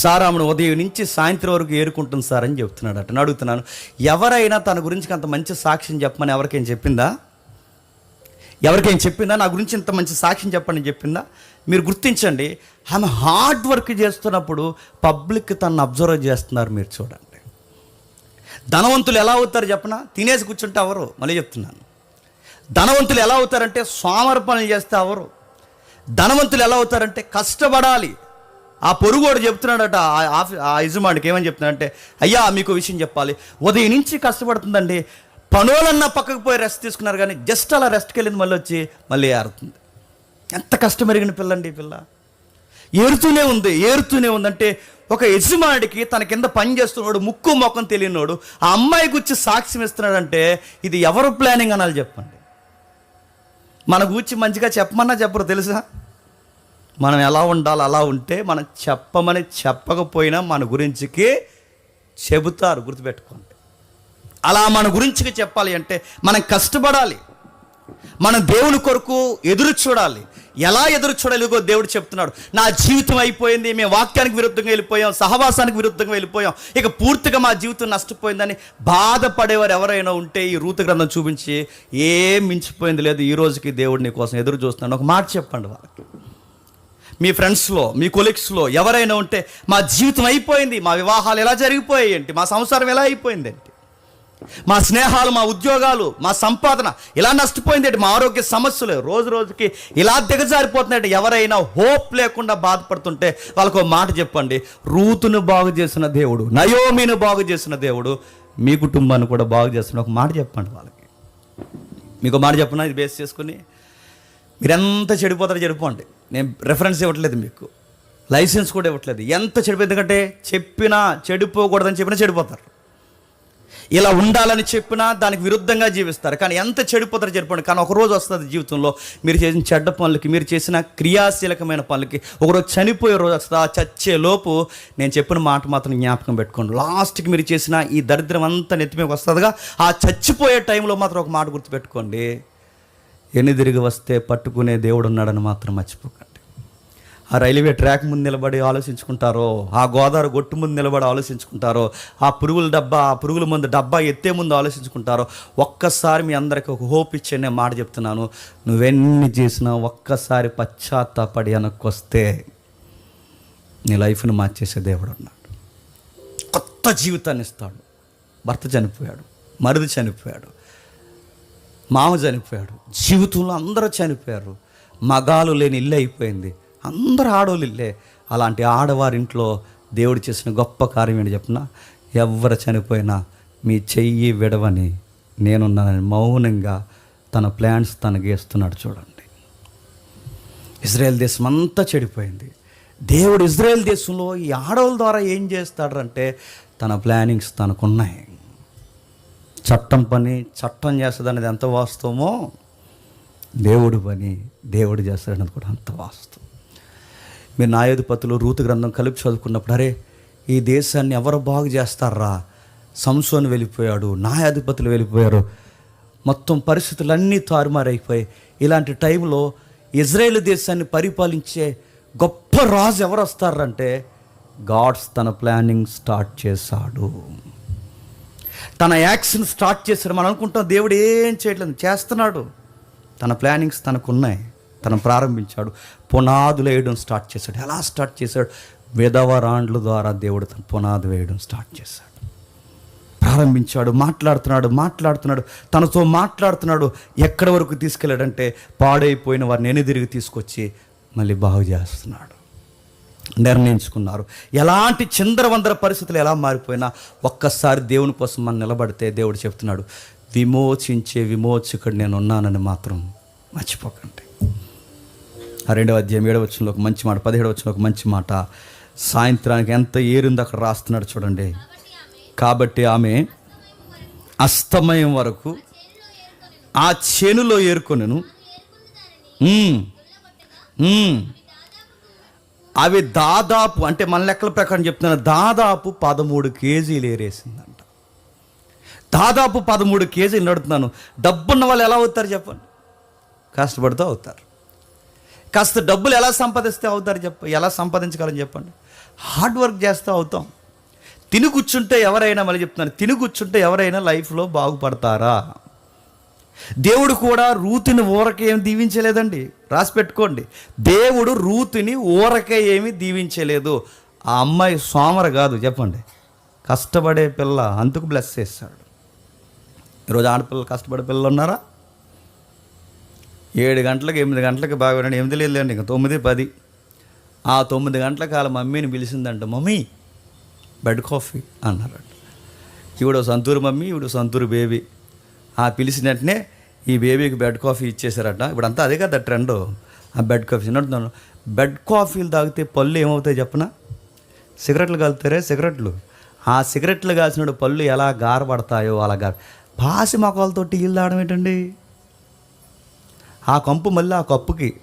Sir ఆమెను ఉదయం నుంచి సాయంత్రం వరకు ఏరుకుంటుంది సార్ అని చెప్తున్నాడు అట అడుగుతున్నాను ఎవరైనా తన గురించి అంత మంచి సాక్ష్యం చెప్పమని ఎవరికైనా చెప్పిందా? ఎవరికైనా చెప్పిందా? నా గురించి ఇంత మంచి సాక్ష్యం చెప్పండి చెప్పిందా? మీరు గుర్తించండి ఆమె హార్డ్ వర్క్ చేస్తున్నప్పుడు పబ్లిక్ తను అబ్జర్వ్ చేస్తున్నారు మీరు చూడండి. ధనవంతులు ఎలా అవుతారు చెప్పనా? తినేసి కూర్చుంటే అవరు మళ్ళీ చెప్తున్నాను. ధనవంతులు ఎలా అవుతారంటే సోమర్పణలు చేస్తే అవరు ధనవంతులు ఎలా అవుతారంటే కష్టపడాలి. ఆ పొరుగోడు చెప్తున్నాడట ఆ ఆ యజమానికి ఏమని చెప్తున్నాడంటే అయ్యా మీకు విషయం చెప్పాలి. ఉదయం నుంచి కష్టపడుతుందండి. పనులన్నా పక్కకు పోయి రెస్ట్ తీసుకున్నారు కానీ జస్ట్ అలా రెస్ట్కి వెళ్ళింది మళ్ళీ వచ్చి మళ్ళీ ఏరుతుంది. ఎంత కష్టం ఎరిగిన పిల్లండి ఈ పిల్ల. ఏరుతూనే ఉంది ఏరుతూనే ఉందంటే ఒక యజమానుడికి తన కింద పని చేస్తున్నాడు ముక్కు మొక్కం తెలియనోడు ఆ అమ్మాయి గురించి సాక్ష్యం ఇస్తున్నాడంటే ఇది ఎవరు ప్లానింగ్ అనాలి చెప్పండి. మన గూర్చి మంచిగా చెప్పమన్నా చెప్పరు తెలుసా? మనం ఎలా ఉండాలి అలా ఉంటే మనం చెప్పమని చెప్పకపోయినా మన గురించికి చెబుతారు గుర్తుపెట్టుకోండి. అలా మన గురించి చెప్పాలి అంటే మనం కష్టపడాలి. మనం దేవుని కొరకు ఎదురు చూడాలి. ఎలా ఎదురు చూడలేగో దేవుడు చెప్తున్నాడు. నా జీవితం అయిపోయింది మేము వాక్యానికి విరుద్ధంగా వెళ్ళిపోయాం సహవాసానికి విరుద్ధంగా వెళ్ళిపోయాం. ఇక పూర్తిగా మా జీవితం నష్టపోయిందని బాధపడేవారు ఎవరైనా ఉంటే ఈ రూత గ్రంథం చూపించి ఏం మించిపోయింది లేదు ఈ రోజుకి దేవుడు నీ కోసం ఎదురు చూస్తున్నాడు. ఒక మాట చెప్పండి వాళ్ళకి. మీ ఫ్రెండ్స్లో మీ కొలీగ్స్లో ఎవరైనా ఉంటే మా జీవితం అయిపోయింది మా వివాహాలు ఎలా జరిగిపోయాయి ఏంటి మా సంసారం ఎలా అయిపోయింది ఏంటి? మా స్నేహాలు మా ఉద్యోగాలు మా సంపాదన ఇలా నష్టపోయింది ఏంటి? మా ఆరోగ్య సమస్యలు రోజు రోజుకి ఇలా దిగజారిపోతున్నాయంటే ఎవరైనా హోప్ లేకుండా బాధపడుతుంటే వాళ్ళకు ఒక మాట చెప్పండి. రూతును బాగు చేసిన దేవుడు నయోమిను బాగు చేసిన దేవుడు మీ కుటుంబాన్ని కూడా బాగు చేసిన ఒక మాట చెప్పండి వాళ్ళకి. మీకు మాట చెప్పనా? ఇది బేస్ చేసుకుని మీరెంత చెడిపోతారో చెడిపోండి. నేను రెఫరెన్స్ ఇవ్వట్లేదు మీకు. లైసెన్స్ కూడా ఇవ్వట్లేదు. ఎంత చెడిపో ఎందుకంటే చెప్పినా చెడిపోకూడదని చెప్పినా చెడిపోతారు. ఇలా ఉండాలని చెప్పినా దానికి విరుద్ధంగా జీవిస్తారు. కానీ ఎంత చెడిపోతారో చెడిపోండి. కానీ ఒక రోజు వస్తుంది జీవితంలో మీరు చేసిన చెడ్డ పనులకి మీరు చేసిన క్రియాశీలకమైన పనులకి ఒకరోజు చనిపోయే రోజు వస్తుంది. ఆ చచ్చే లోపు నేను చెప్పిన మాట మాత్రం జ్ఞాపకం పెట్టుకోండి. లాస్ట్కి మీరు చేసిన ఈ దరిద్రం అంతా నెత్తిమీకి వస్తుందిగా. ఆ చచ్చిపోయే టైంలో మాత్రం ఒక మాట గుర్తుపెట్టుకోండి. ఎన్ని తిరిగి వస్తే పట్టుకునే దేవుడు ఉన్నాడని మాత్రం మర్చిపోకండి. ఆ రైల్వే ట్రాక్ ముందు నిలబడి ఆలోచించుకుంటారో ఆ గోదావరి గొట్టు ముందు నిలబడి ఆలోచించుకుంటారో ఆ పురుగుల డబ్బా ఆ పురుగుల ముందు డబ్బా ఎత్తే ముందు ఆలోచించుకుంటారో ఒక్కసారి మీ అందరికీ ఒక హోప్ ఇచ్చే నేను మాట చెప్తున్నాను. నువ్వెన్ని చేసినా ఒక్కసారి పశ్చాత్తాపడి వెనక్కొస్తే నీ లైఫ్ను మార్చేసే దేవుడు ఉన్నాడు. కొత్త జీవితాన్ని ఇస్తాడు. భర్త చనిపోయాడు మరిది చనిపోయాడు మామ చనిపోయాడు జీవితంలో అందరూ చనిపోయారు. మగాలు లేని ఇల్లు అయిపోయింది. అందరు ఆడవాళ్ళు అలాంటి ఆడవారింట్లో దేవుడు చేసిన గొప్ప కార్యం ఏంటి చెప్పిన? ఎవరు చనిపోయినా మీ చెయ్యి విడవని నేనున్నానని మౌనంగా తన ప్లాన్స్ తనకి గీస్తున్నాడు చూడండి. ఇజ్రాయెల్ దేశం అంతా చెడిపోయింది. దేవుడు ఇజ్రాయెల్ దేశంలో ఈ ఆడవాళ్ళ ద్వారా ఏం చేస్తాడంటే తన ప్లానింగ్స్ తనకున్నాయి. చట్టం పని చట్టం చేస్తుంది అనేది ఎంత వాస్తవమో దేవుడు పని దేవుడు చేస్తాడన్నది కూడా అంత వాస్తవం. మీరు న్యాయాధిపతులు రూతు గ్రంథం కలిపి చదువుకున్నప్పుడు అరే ఈ దేశాన్ని ఎవరు బాగు చేస్తారా? సంసోన్ వెళ్ళిపోయాడు న్యాయాధిపతులు వెళ్ళిపోయారు. మొత్తం పరిస్థితులన్నీ తారుమారైపోయాయి. ఇలాంటి టైంలో ఇజ్రాయేల్ దేశాన్ని పరిపాలించే గొప్ప రాజు ఎవరు వస్తారంటే గాడ్స్ తన ప్లానింగ్ స్టార్ట్ చేశాడు. తన యాక్షన్ స్టార్ట్ చేశాడు. మనం అనుకుంటాం దేవుడు ఏం చేయట్లేదు చేస్తున్నాడు. తన ప్లానింగ్స్ తనకున్నాయి. తను ప్రారంభించాడు. పునాదులు వేయడం స్టార్ట్ చేశాడు. ఎలా స్టార్ట్ చేశాడు? విధవరాండ్ల ద్వారా దేవుడు తన పునాది వేయడం స్టార్ట్ చేశాడు. ప్రారంభించాడు మాట్లాడుతున్నాడు మాట్లాడుతున్నాడు తనతో మాట్లాడుతున్నాడు. ఎక్కడి వరకు తీసుకెళ్ళాడంటే పాడైపోయిన వారిని ఎనిదిరిగి తీసుకొచ్చి మళ్ళీ బాగు చేస్తున్నాడు. నిర్ణయించుకున్నారు. ఎలాంటి చిందరవందర పరిస్థితులు ఎలా మారిపోయినా ఒక్కసారి దేవుని కోసం మనం నిలబడితే దేవుడు చెప్తున్నాడు విమోచించే విమోచకుడు నేను ఉన్నానని మాత్రం మర్చిపోకండి. ఆ రెండవ అధ్యాయం ఏడవ వచ్చంలో ఒక మంచి మాట పదిహేడవ వచ్చిన ఒక మంచి మాట. సాయంత్రానికి ఎంత ఏరుందో అక్కడ రాస్తున్నాడు చూడండి. కాబట్టి ఆమె అస్తమయం వరకు ఆ చేనులో ఏరుకొనెను. అవి దాదాపు అంటే మన లెక్కల ప్రకారం చెప్తున్నాను దాదాపు పదమూడు కేజీలు ఏరేసిందంట. దాదాపు పదమూడు కేజీలు నడుతున్నాను డబ్బున్న వాళ్ళు ఎలా అవుతారు చెప్పండి? కష్టపడుతూ అవుతారు. కాస్త డబ్బులు ఎలా సంపాదిస్తే అవుతారు చెప్ప ఎలా సంపాదించగలని చెప్పండి. హార్డ్ వర్క్ చేస్తూ అవుతాం. తిని కూర్చుంటే ఎవరైనా మళ్ళీ చెప్తున్నాను తిని కూర్చుంటే ఎవరైనా లైఫ్లో బాగుపడతారా? దేవుడు కూడా రూతిని ఊరకే ఏమి దీవించలేదండి. రాసి పెట్టుకోండి. దేవుడు రూతుని ఊరకే ఏమి దీవించలేదు. ఆ అమ్మాయి సోమర కాదు చెప్పండి. కష్టపడే పిల్ల అందుకు బ్లెస్ చేస్తాడు. ఈరోజు ఆడపిల్లలు కష్టపడే పిల్లలు ఉన్నారా? ఏడు గంటలకు ఎనిమిది గంటలకు బాగా ఎనిమిది లేదండి ఇంకా తొమ్మిది పది. ఆ తొమ్మిది గంటలకు వాళ్ళ మమ్మీని పిలిచిందంట మమ్మీ బెడ్ కాఫీ అన్నారట. ఈవిడ సంతూరు మమ్మీ ఈవిడ సంతూరు బేబీ. ఆ పిలిచిన వెంటనే ఈ బేబీకి బెడ్ కాఫీ ఇచ్చేసారట ఇప్పుడంతా అదే కదా ట్రెండ్. ఆ బెడ్ కాఫీ అంటున్నాను బెడ్ కాఫీలు తాగితే పళ్ళు ఏమవుతాయి చెప్పనా? సిగరెట్లు కలుతారే? సిగరెట్లు. ఆ సిగరెట్లు కాల్చినప్పుడు పళ్ళు ఎలా గారపడతాయో అలా గార పాసి మొక్కలతో టీలు తాగడం ఏంటండి? ఆ కంపు మళ్ళీ ఆ కప్పుకి.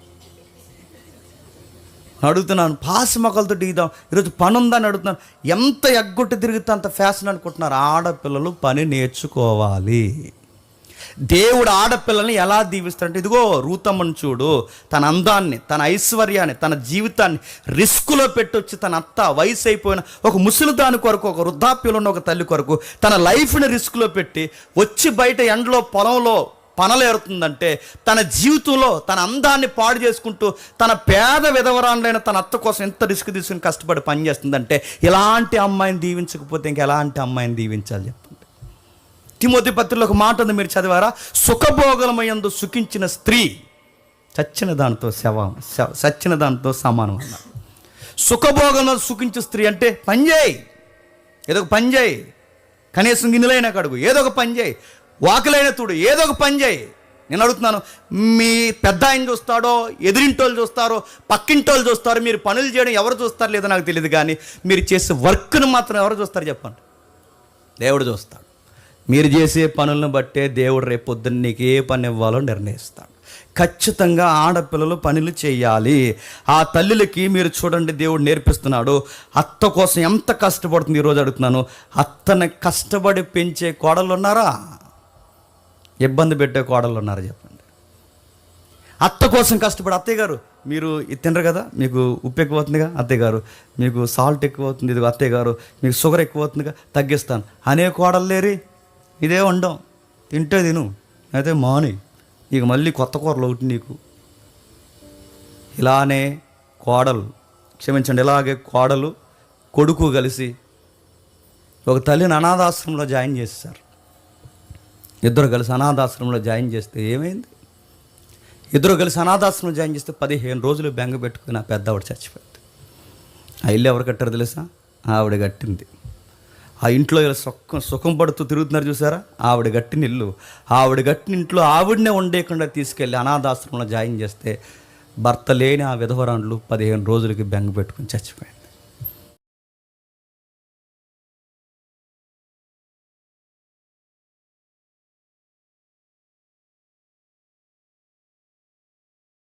అడుగుతున్నాను పాసి మొక్కలతో దిగుదాం. ఈరోజు పని ఉందని అడుగుతున్నాను ఎంత ఎగ్గొట్టి తిరిగితే అంత ఫ్యాషన్ అనుకుంటున్నారు. ఆడపిల్లలు పని నేర్చుకోవాలి. దేవుడు ఆడపిల్లల్ని ఎలా దీవిస్తాడంటే ఇదిగో రూతమ్మను చూడు. తన అందాన్ని తన ఐశ్వర్యాన్ని తన జీవితాన్ని రిస్కులో పెట్టొచ్చి తన అత్త వయసు అయిపోయిన ఒక ముసలి దాని కొరకు ఒక వృద్ధాప్యంలో ఉన్న ఒక తల్లి కొరకు తన లైఫ్ని రిస్క్లో పెట్టి వచ్చి బయట ఎండలో పొలంలో పనలేరుతుందంటే తన జీవితంలో తన అందాన్ని పాడు చేసుకుంటూ తన పేద విధవరాలైన తన అత్త కోసం ఎంత రిస్క్ తీసుకుని కష్టపడి పనిచేస్తుందంటే ఇలాంటి అమ్మాయిని దీవించకపోతే ఇంకా ఎలాంటి అమ్మాయిని దీవించాలి చెప్పండి. తిమోతి పత్రిలో ఒక మాట ఉంది మీరు చదివారా? సుఖభోగలమయందు సుఖించిన స్త్రీ చచ్చిన దానితో శవం చచ్చిన దానితో సమానం అన్నారు సుఖభోగంలో సుఖించే స్త్రీ అంటే పని చేయి. ఏదో ఒక పని చేయి. కనీసం గిన్నెలైనా కడుగు. ఏదో ఒక పని చేయి. వాకులైన తుడు ఏదో ఒక పని చేయి. నేను అడుగుతున్నాను మీ పెద్ద ఆయన చూస్తాడో ఎదిరింటోళ్ళు చూస్తారో పక్కింటోళ్ళు చూస్తారో మీరు పనులు చేయడం ఎవరు చూస్తారో లేదో నాకు తెలియదు కానీ మీరు చేసే వర్క్ను మాత్రం ఎవరు చూస్తారు చెప్పండి. దేవుడు చూస్తాడు. మీరు చేసే పనులను బట్టే దేవుడు రేపు పొద్దున్న నీకు ఏ పని ఇవ్వాలో నిర్ణయిస్తాడు. ఖచ్చితంగా ఆడపిల్లలు పనులు చేయాలి. ఆ తల్లులకి మీరు చూడండి దేవుడు నేర్పిస్తున్నాడు అత్త కోసం ఎంత కష్టపడుతుంది ఈరోజు అడుగుతున్నాను. అత్తని కష్టపడి పెంచే కోడలు ఉన్నారా? ఇబ్బంది పెట్టే కోడలు ఉన్నారు చెప్పండి. అత్త కోసం కష్టపడి అత్తయ్య గారు మీరు ఇది తినరు కదా మీకు ఉప్పు ఎక్కువ అవుతుందిగా అత్తయ్య గారు మీకు సాల్ట్ ఎక్కువ అవుతుంది ఇది అత్తయ్య గారు మీకు షుగర్ ఎక్కువ అవుతుందిగా తగ్గిస్తాను. అనే కోడలు లేరి ఇదే ఉండం తింటే తిను అయితే మాని. నీకు మళ్ళీ కొత్త కూరలు ఒకటి నీకు. ఇలానే కోడలు క్షమించండి ఇలాగే కోడలు కొడుకు కలిసి ఒక తల్లిని అనాథాశ్రమంలో జాయిన్ చేశారు ఇద్దరు కలిసి అనాథాశ్రమంలో జాయిన్ చేస్తే ఏమైంది? ఇద్దరు కలిసి అనాథాశ్రమం జాయిన్ చేస్తే పదిహేను రోజులు బెంగ పెట్టుకుని ఆ ఆవిడ చచ్చిపోయింది ఆ ఇల్లు ఎవరు కట్టారు తెలుసా? ఆవిడ కట్టింది. ఆ ఇంట్లో ఇలా సుఖం సుఖం పడుతూ తిరుగుతున్నారు చూసారా? ఆవిడ కట్టిన ఇల్లు. ఆవిడ కట్టిన ఇంట్లో ఆవిడనే ఉండేకుండా తీసుకెళ్ళి అనాథాశ్రమంలో జాయిన్ చేస్తే భర్త లేని ఆ విధవరాండ్లు పదిహేను రోజులకి బెంగ పెట్టుకుని చచ్చిపోయాడు.